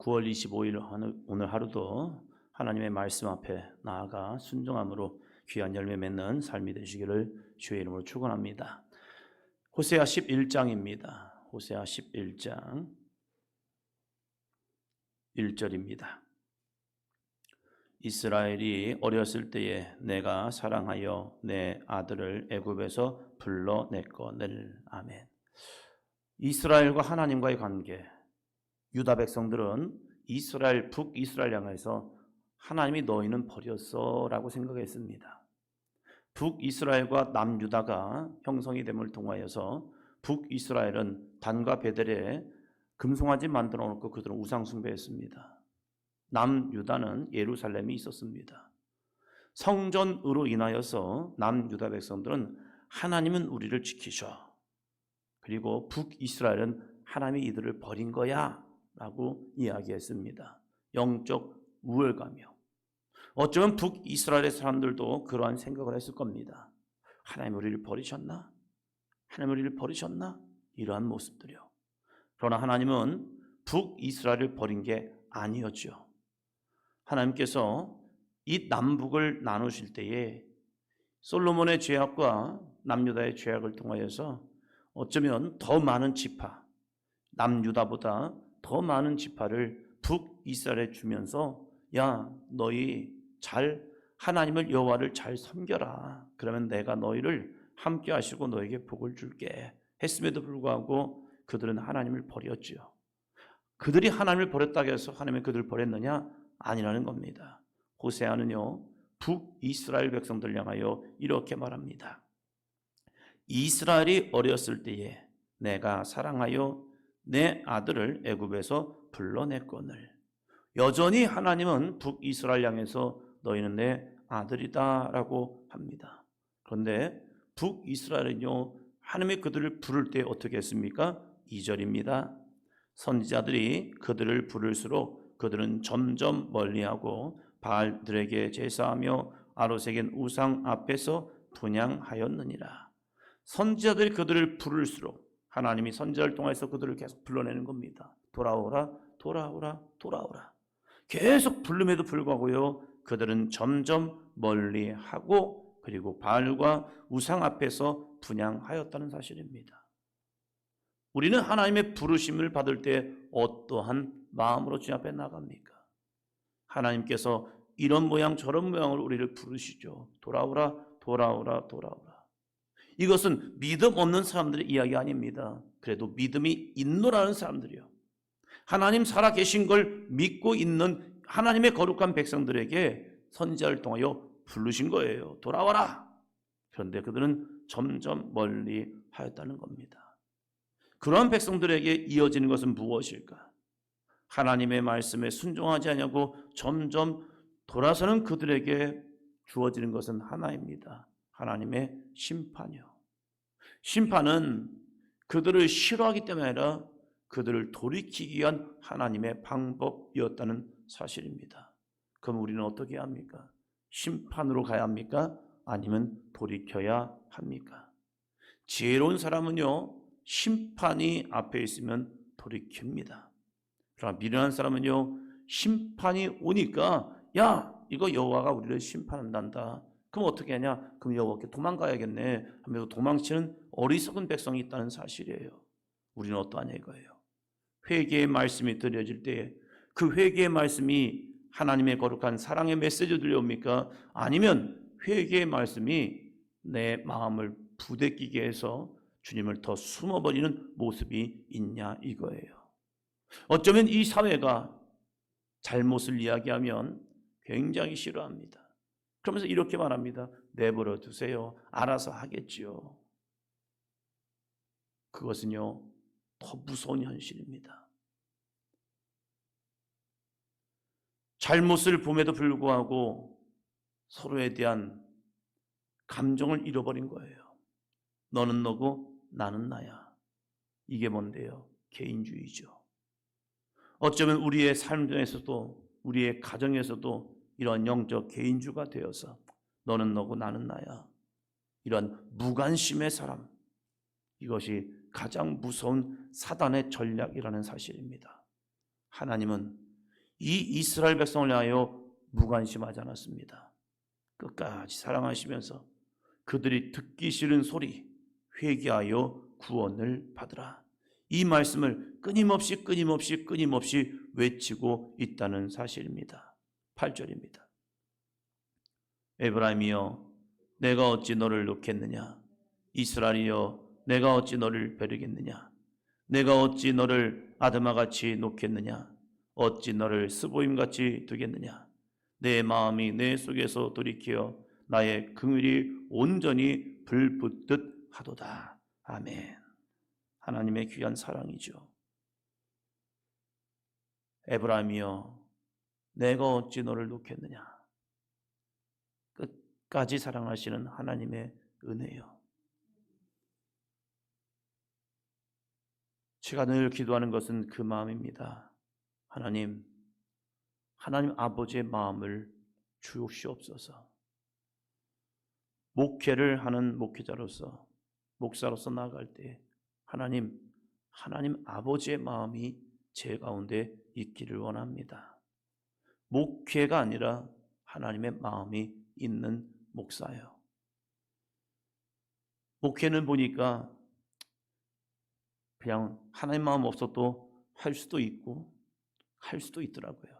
9월 25일 오늘 하루도 하나님의 말씀 앞에 나아가 순종함으로 귀한 열매 맺는 삶이 되시기를 주의 이름으로 축원합니다. 호세아 11장입니다. 호세아 11장 1절입니다. 이스라엘이 어렸을 때에 내가 사랑하여 내 아들을 애굽에서 불러냈거늘 아멘. 이스라엘과 하나님과의 관계 유다 백성들은 이스라엘 북 이스라엘 향해서 하나님이 너희는 버렸어라고 생각했습니다. 북 이스라엘과 남 유다가 형성이 됨을 통하여서 북 이스라엘은 단과 베델에 금송아지 만들어 놓고 그들은 우상 숭배했습니다. 남 유다는 예루살렘이 있었습니다. 성전으로 인하여서 남 유다 백성들은 하나님은 우리를 지키셔. 그리고 북 이스라엘은 하나님이 이들을 버린 거야. 라고 이야기했습니다. 영적 우월감이요. 어쩌면 북이스라엘의 사람들도 그러한 생각을 했을 겁니다. 하나님 우리를 버리셨나? 하나님 우리를 버리셨나? 이러한 모습들이요. 그러나 하나님은 북이스라엘을 버린 게 아니었죠. 하나님께서 이 남북을 나누실 때에 솔로몬의 죄악과 남유다의 죄악을 통하여서 어쩌면 더 많은 지파, 남유다보다 더 많은 지파를 북이스라엘에 주면서 야 너희 잘 하나님을 여호와를 잘 섬겨라. 그러면 내가 너희를 함께 하시고 너에게 복을 줄게. 했음에도 불구하고 그들은 하나님을 버렸지요. 그들이 하나님을 버렸다고 해서 하나님이 그들을 버렸느냐? 아니라는 겁니다. 호세아는요. 북이스라엘 백성들 향하여 이렇게 말합니다. 이스라엘이 어렸을 때에 내가 사랑하여 내 아들을 애굽에서 불러냈거늘 여전히 하나님은 북이스라엘 향해서 너희는 내 아들이다라고 합니다. 그런데 북이스라엘은요 하나님이 그들을 부를 때 어떻게 했습니까? 2절입니다. 선지자들이 그들을 부를수록 그들은 점점 멀리하고 바알들에게 제사하며 아로색인 우상 앞에서 분양하였느니라. 선지자들이 그들을 부를수록 하나님이 선지자를 통해서 그들을 계속 불러내는 겁니다. 돌아오라, 돌아오라, 돌아오라. 계속 부름에도 불구하고요. 그들은 점점 멀리하고 그리고 바알과 우상 앞에서 분양하였다는 사실입니다. 우리는 하나님의 부르심을 받을 때 어떠한 마음으로 주님 앞에 나갑니까? 하나님께서 이런 모양 저런 모양으로 우리를 부르시죠. 돌아오라, 돌아오라, 돌아오라. 이것은 믿음 없는 사람들의 이야기 아닙니다. 그래도 믿음이 있노라는 사람들이요. 하나님 살아 계신 걸 믿고 있는 하나님의 거룩한 백성들에게 선지자를 통하여 부르신 거예요. 돌아와라. 그런데 그들은 점점 멀리 하였다는 겁니다. 그러한 백성들에게 이어지는 것은 무엇일까? 하나님의 말씀에 순종하지 않냐고 점점 돌아서는 그들에게 주어지는 것은 하나입니다. 하나님의 심판이요. 심판은 그들을 싫어하기 때문에 아니라 그들을 돌이키기 위한 하나님의 방법이었다는 사실입니다. 그럼 우리는 어떻게 합니까? 심판으로 가야 합니까? 아니면 돌이켜야 합니까? 지혜로운 사람은요, 심판이 앞에 있으면 돌이킵니다. 그러나 미련한 사람은요, 심판이 오니까, 야, 이거 여호와가 우리를 심판한단다. 그럼 어떻게 하냐? 그럼 여호와께 도망가야겠네. 하면서 도망치는 어리석은 백성이 있다는 사실이에요. 우리는 어떠하냐 이거예요. 회개의 말씀이 들려질 때그 회개의 말씀이 하나님의 거룩한 사랑의 메시지로 들려옵니까? 아니면 회개의 말씀이 내 마음을 부대끼게 해서 주님을 더 숨어버리는 모습이 있냐 이거예요. 어쩌면 이 사회가 잘못을 이야기하면 굉장히 싫어합니다. 그러면서 이렇게 말합니다. 내버려 두세요. 알아서 하겠지요. 그것은요, 더 무서운 현실입니다. 잘못을 봄에도 불구하고 서로에 대한 감정을 잃어버린 거예요. 너는 너고 나는 나야. 이게 뭔데요? 개인주의죠. 어쩌면 우리의 삶 중에서도 우리의 가정에서도 이런 영적 개인주가 되어서 너는 너고 나는 나야. 이런 무관심의 사람. 이것이 가장 무서운 사단의 전략이라는 사실입니다. 하나님은 이 이스라엘 백성을 위하여 무관심하지 않았습니다. 끝까지 사랑하시면서 그들이 듣기 싫은 소리 회개하여 구원을 받으라. 이 말씀을 끊임없이 끊임없이 끊임없이 외치고 있다는 사실입니다. 8절입니다. 에브라임이여 내가 어찌 너를 놓겠느냐 이스라엘이여 내가 어찌 너를 베르겠느냐 내가 어찌 너를 아드마같이 놓겠느냐 어찌 너를 스보임같이 두겠느냐 내 마음이 내 속에서 돌이켜 나의 긍휼이 온전히 불붙듯 하도다. 아멘. 하나님의 귀한 사랑이죠. 에브라임이여 내가 어찌 너를 놓겠느냐 끝까지 사랑하시는 하나님의 은혜요. 제가 늘 기도하는 것은 그 마음입니다. 하나님, 하나님 아버지의 마음을 주옵시옵소서. 목회를 하는 목회자로서, 목사로서 나아갈 때, 하나님, 하나님 아버지의 마음이 제 가운데 있기를 원합니다. 목회가 아니라 하나님의 마음이 있는 목사예요. 목회는 보니까 그냥 하나님 마음 없어도 할 수도 있고 할 수도 있더라고요.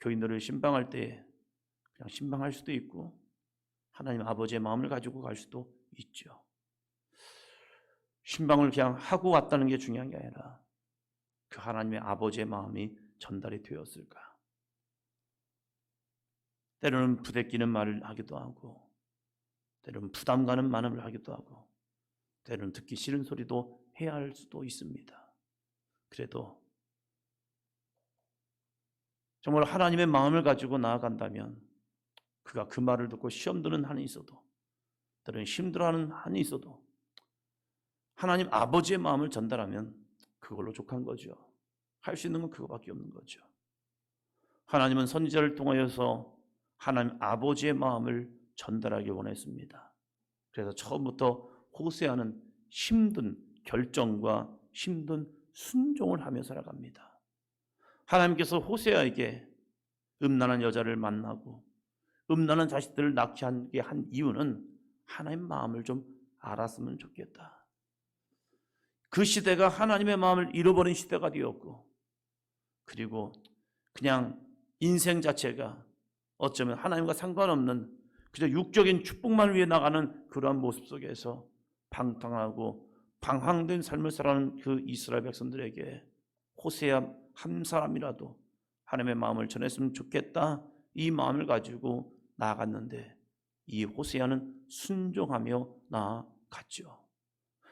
교인들을 신방할 때 그냥 신방할 수도 있고 하나님 아버지의 마음을 가지고 갈 수도 있죠. 신방을 그냥 하고 왔다는 게 중요한 게 아니라 그 하나님의 아버지의 마음이 전달이 되었을까? 때로는 부대끼는 말을 하기도 하고, 때로는 부담 가는 말을 하기도 하고, 때로는 듣기 싫은 소리도 해야 할 수도 있습니다. 그래도 정말 하나님의 마음을 가지고 나아간다면 그가 그 말을 듣고 시험 드는 한이 있어도 때로는 힘들어하는 한이 있어도 하나님 아버지의 마음을 전달하면 그걸로 족한 거죠. 할 수 있는 건 그거밖에 없는 거죠. 하나님은 선지자를 통하여서 하나님 아버지의 마음을 전달하기 원했습니다. 그래서 처음부터 호세아는 힘든 결정과 힘든 순종을 하며 살아갑니다. 하나님께서 호세아에게 음란한 여자를 만나고 음란한 자식들을 낳게 한 이유는 하나님 마음을 좀 알았으면 좋겠다. 그 시대가 하나님의 마음을 잃어버린 시대가 되었고 그리고 그냥 인생 자체가 어쩌면 하나님과 상관없는 그저 육적인 축복만 위해 나가는 그러한 모습 속에서 방탕하고 방황된 삶을 살아가는 그 이스라엘 백성들에게 호세아 한 사람이라도 하나님의 마음을 전했으면 좋겠다 이 마음을 가지고 나아갔는데 이 호세아는 순종하며 나아갔죠.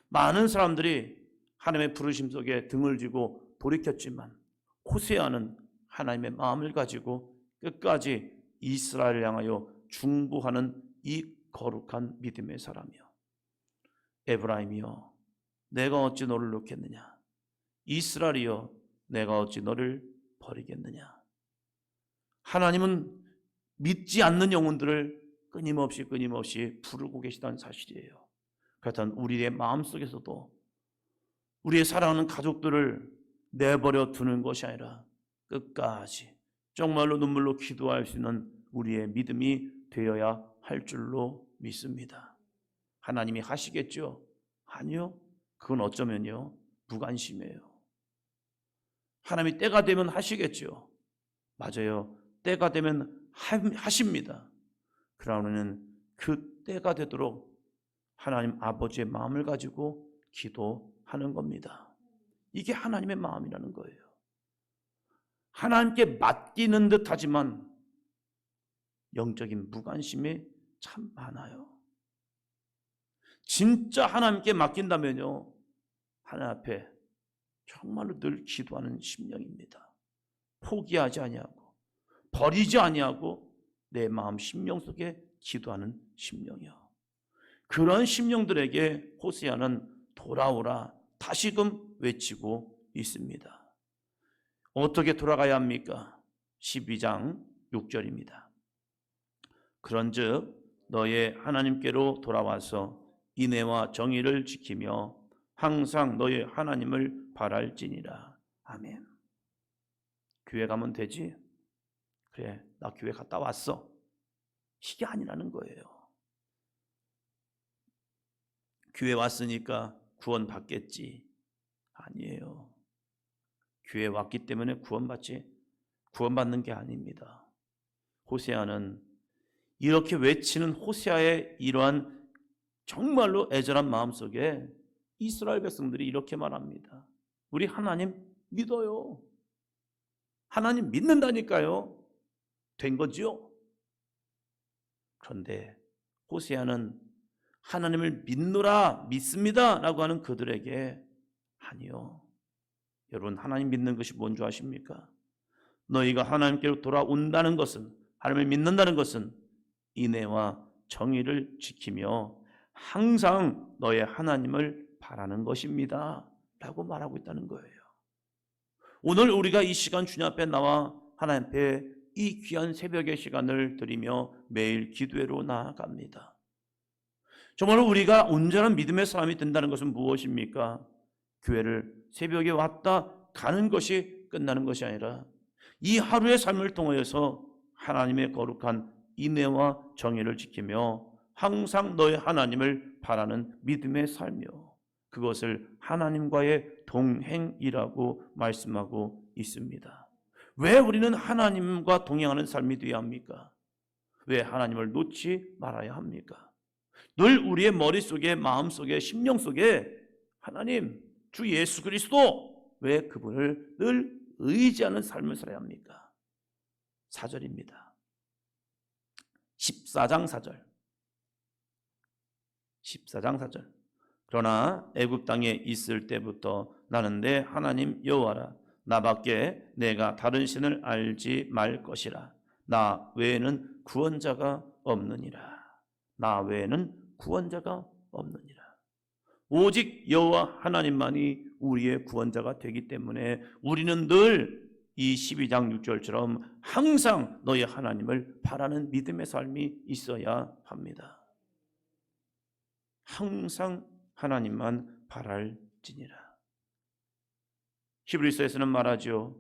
많은 사람들이 하나님의 부르심 속에 등을 쥐고 돌이켰지만 호세아는 하나님의 마음을 가지고 끝까지 이스라엘을 향하여 중보하는 이 거룩한 믿음의 사람이요. 에브라임이여, 내가 어찌 너를 놓겠느냐? 이스라엘이여, 내가 어찌 너를 버리겠느냐? 하나님은 믿지 않는 영혼들을 끊임없이 끊임없이 부르고 계시다는 사실이에요. 그렇다면 우리의 마음 속에서도 우리의 사랑하는 가족들을 내버려 두는 것이 아니라 끝까지 정말로 눈물로 기도할 수 있는 우리의 믿음이 되어야 할 줄로 믿습니다. 하나님이 하시겠죠? 아니요. 그건 어쩌면요. 무관심이에요. 하나님이 때가 되면 하시겠죠. 맞아요. 때가 되면 하십니다. 그러면 그 때가 되도록 하나님 아버지의 마음을 가지고 기도하는 겁니다. 이게 하나님의 마음이라는 거예요. 하나님께 맡기는 듯 하지만 영적인 무관심이 참 많아요. 진짜 하나님께 맡긴다면요. 하나님 앞에 정말로 늘 기도하는 심령입니다. 포기하지 아니하고 버리지 아니하고 내 마음 심령 속에 기도하는 심령이요. 그런 심령들에게 호세아는 돌아오라 다시금 외치고 있습니다. 어떻게 돌아가야 합니까? 12장 6절입니다. 그런즉 너의 하나님께로 돌아와서 인애와 정의를 지키며 항상 너의 하나님을 바랄지니라. 아멘. 교회 가면 되지? 그래, 나 교회 갔다 왔어. 이게 아니라는 거예요. 교회 왔으니까 구원 받겠지. 아니에요. 교회 왔기 때문에 구원받지 구원받는 게 아닙니다. 호세아는 이렇게 외치는 호세아의 이러한 정말로 애절한 마음 속에 이스라엘 백성들이 이렇게 말합니다. 우리 하나님 믿어요. 하나님 믿는다니까요. 된 거지요. 그런데 호세아는 하나님을 믿노라 믿습니다라고 하는 그들에게 아니요. 여러분 하나님 믿는 것이 뭔 줄 아십니까? 너희가 하나님께로 돌아온다는 것은 하나님을 믿는다는 것은 인애와 정의를 지키며 항상 너의 하나님을 바라는 것입니다. 라고 말하고 있다는 거예요. 오늘 우리가 이 시간 주님 앞에 나와 하나님 앞에 이 귀한 새벽의 시간을 드리며 매일 기도회로 나아갑니다. 정말 우리가 온전한 믿음의 사람이 된다는 것은 무엇입니까? 교회를 새벽에 왔다 가는 것이 끝나는 것이 아니라 이 하루의 삶을 통하여서 하나님의 거룩한 인애와 정의를 지키며 항상 너의 하나님을 바라는 믿음의 삶이요. 그것을 하나님과의 동행이라고 말씀하고 있습니다. 왜 우리는 하나님과 동행하는 삶이 되어야 합니까? 왜 하나님을 놓지 말아야 합니까? 늘 우리의 머릿속에 마음속에 심령 속에 하나님 주 예수 그리스도 왜 그분을 늘 의지하는 삶을 살아야 합니까? 4절입니다. 14장 4절. 14장 4절. 그러나 애굽 땅에 있을 때부터 나는 내 하나님 여호와라 나밖에 내가 다른 신을 알지 말 것이라 나 외에는 구원자가 없느니라 나 외에는 구원자가 없느니라 오직 여호와 하나님만이 우리의 구원자가 되기 때문에 우리는 늘 이 12장 6절처럼 항상 너의 하나님을 바라는 믿음의 삶이 있어야 합니다. 항상 하나님만 바랄지니라. 히브리서에서는 말하죠.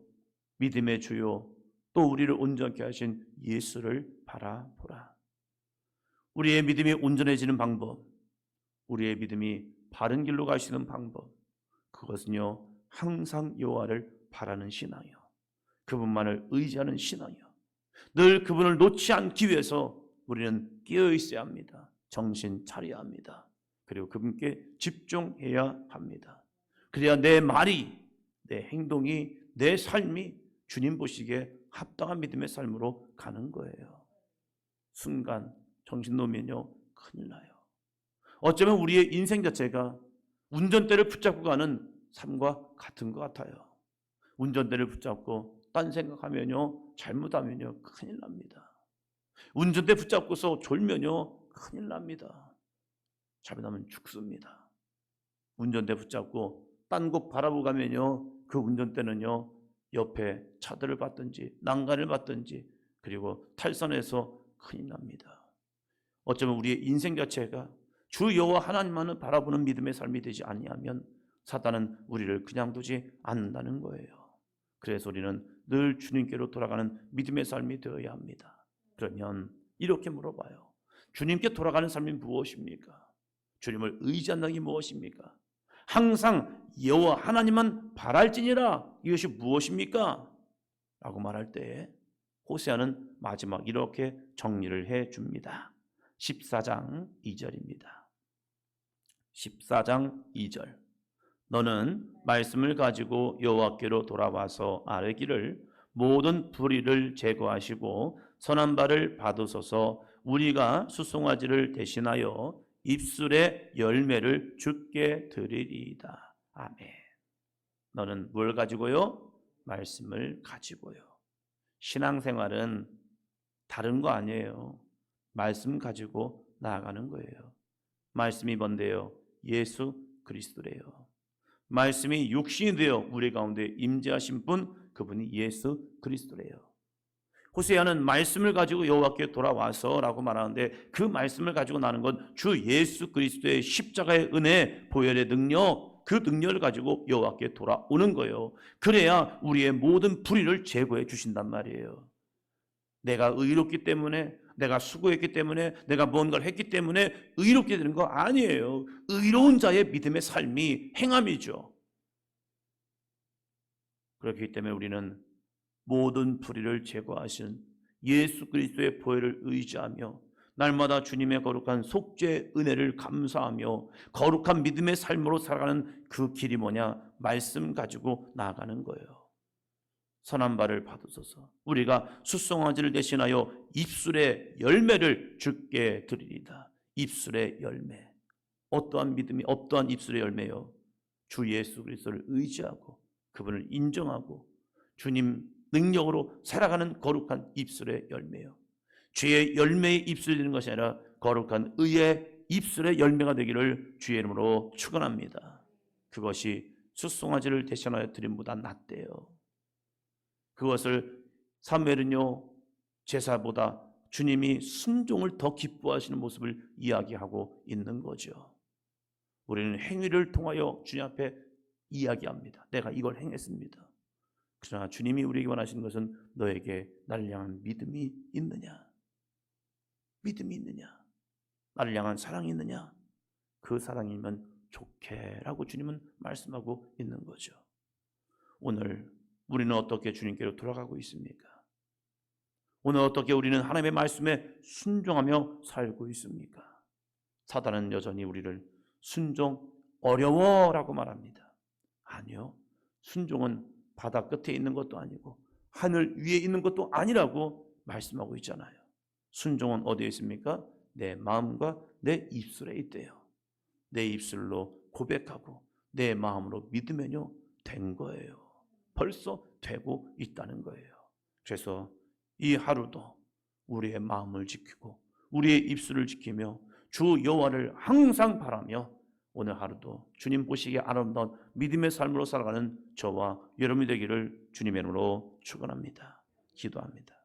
믿음의 주요 또 우리를 온전케 하신 예수를 바라보라. 우리의 믿음이 온전해지는 방법, 우리의 믿음이 바른 길로 가시는 방법, 그것은요 항상 여호와를 바라는 신앙이요, 그분만을 의지하는 신앙이요. 늘 그분을 놓지 않기 위해서 우리는 깨어 있어야 합니다. 정신 차려야 합니다. 그리고 그분께 집중해야 합니다. 그래야 내 말이, 내 행동이, 내 삶이 주님 보시기에 합당한 믿음의 삶으로 가는 거예요. 순간 정신 놓으면요 큰일 나요. 어쩌면 우리의 인생 자체가 운전대를 붙잡고 가는 삶과 같은 것 같아요. 운전대를 붙잡고 딴 생각하면요 잘못하면요 큰일 납니다. 운전대 붙잡고서 졸면요 큰일 납니다. 잘못하면 죽습니다. 운전대 붙잡고 딴 곳 바라보고 가면요 그 운전대는요 옆에 차들을 받든지 난간을 받든지 그리고 탈선해서 큰일 납니다. 어쩌면 우리의 인생 자체가 주 여호와 하나님만을 바라보는 믿음의 삶이 되지 아니하면 사단은 우리를 그냥 두지 않는다는 거예요. 그래서 우리는 늘 주님께로 돌아가는 믿음의 삶이 되어야 합니다. 그러면 이렇게 물어봐요. 주님께 돌아가는 삶이 무엇입니까? 주님을 의지한다는 게 무엇입니까? 항상 여호와 하나님만 바랄지니라 이것이 무엇입니까? 라고 말할 때 호세아는 마지막 이렇게 정리를 해 줍니다. 14장 2절입니다. 14장 2절. 너는 말씀을 가지고 여호와께로 돌아와서 아뢰기를 모든 불의를 제거하시고 선한 바를 받으소서 우리가 수송아지를 대신하여 입술의 열매를 주께 드리리이다. 아멘. 너는 뭘 가지고요? 말씀을 가지고요. 신앙생활은 다른 거 아니에요. 말씀 가지고 나아가는 거예요. 말씀이 뭔데요? 예수 그리스도래요. 말씀이 육신이 되어 우리 가운데 임재하신 분 그분이 예수 그리스도래요. 호세아는 말씀을 가지고 여호와께 돌아와서라고 말하는데 그 말씀을 가지고 나는 건 주 예수 그리스도의 십자가의 은혜, 보혈의 능력 그 능력을 가지고 여호와께 돌아오는 거예요. 그래야 우리의 모든 불의를 제거해 주신단 말이에요. 내가 의롭기 때문에 내가 수고했기 때문에 내가 뭔가를 했기 때문에 의롭게 되는 거 아니에요. 의로운 자의 믿음의 삶이 행함이죠. 그렇기 때문에 우리는 모든 불의를 제거하신 예수 그리스도의 보혈을 의지하며 날마다 주님의 거룩한 속죄 은혜를 감사하며 거룩한 믿음의 삶으로 살아가는 그 길이 뭐냐? 말씀 가지고 나아가는 거예요. 선한 바를 받으소서. 우리가 수송아지를 대신하여 입술의 열매를 주께 드리리다. 입술의 열매. 어떠한 믿음이 어떠한 입술의 열매요? 주 예수 그리스도를 의지하고 그분을 인정하고 주님 능력으로 살아가는 거룩한 입술의 열매요. 죄의 열매의 입술이 되는 것이 아니라 거룩한 의의 입술의 열매가 되기를 주의 이름으로 축원합니다. 그것이 숫송아지를 대신하여 드림보다 낫대요. 그것을 사무엘은요 제사보다 주님이 순종을 더 기뻐하시는 모습을 이야기하고 있는 거죠. 우리는 행위를 통하여 주님 앞에 이야기합니다. 내가 이걸 행했습니다. 그러나 주님이 우리에게 원하시는 것은 너에게 나를 향한 믿음이 있느냐? 믿음이 있느냐? 나를 향한 사랑이 있느냐? 그 사랑이면 좋게라고 주님은 말씀하고 있는 거죠. 오늘 우리는 어떻게 주님께로 돌아가고 있습니까? 오늘 어떻게 우리는 하나님의 말씀에 순종하며 살고 있습니까? 사단은 여전히 우리를 순종 어려워라고 말합니다. 아니요. 순종은 바다 끝에 있는 것도 아니고 하늘 위에 있는 것도 아니라고 말씀하고 있잖아요. 순종은 어디에 있습니까? 내 마음과 내 입술에 있대요. 내 입술로 고백하고 내 마음으로 믿으면요 된 거예요. 벌써 되고 있다는 거예요. 그래서 이 하루도 우리의 마음을 지키고 우리의 입술을 지키며 주 여호와를 항상 바라며 오늘 하루도 주님 보시기에 아름다운 믿음의 삶으로 살아가는 저와 여러분이 되기를 주님의 이름으로 축원합니다. 기도합니다.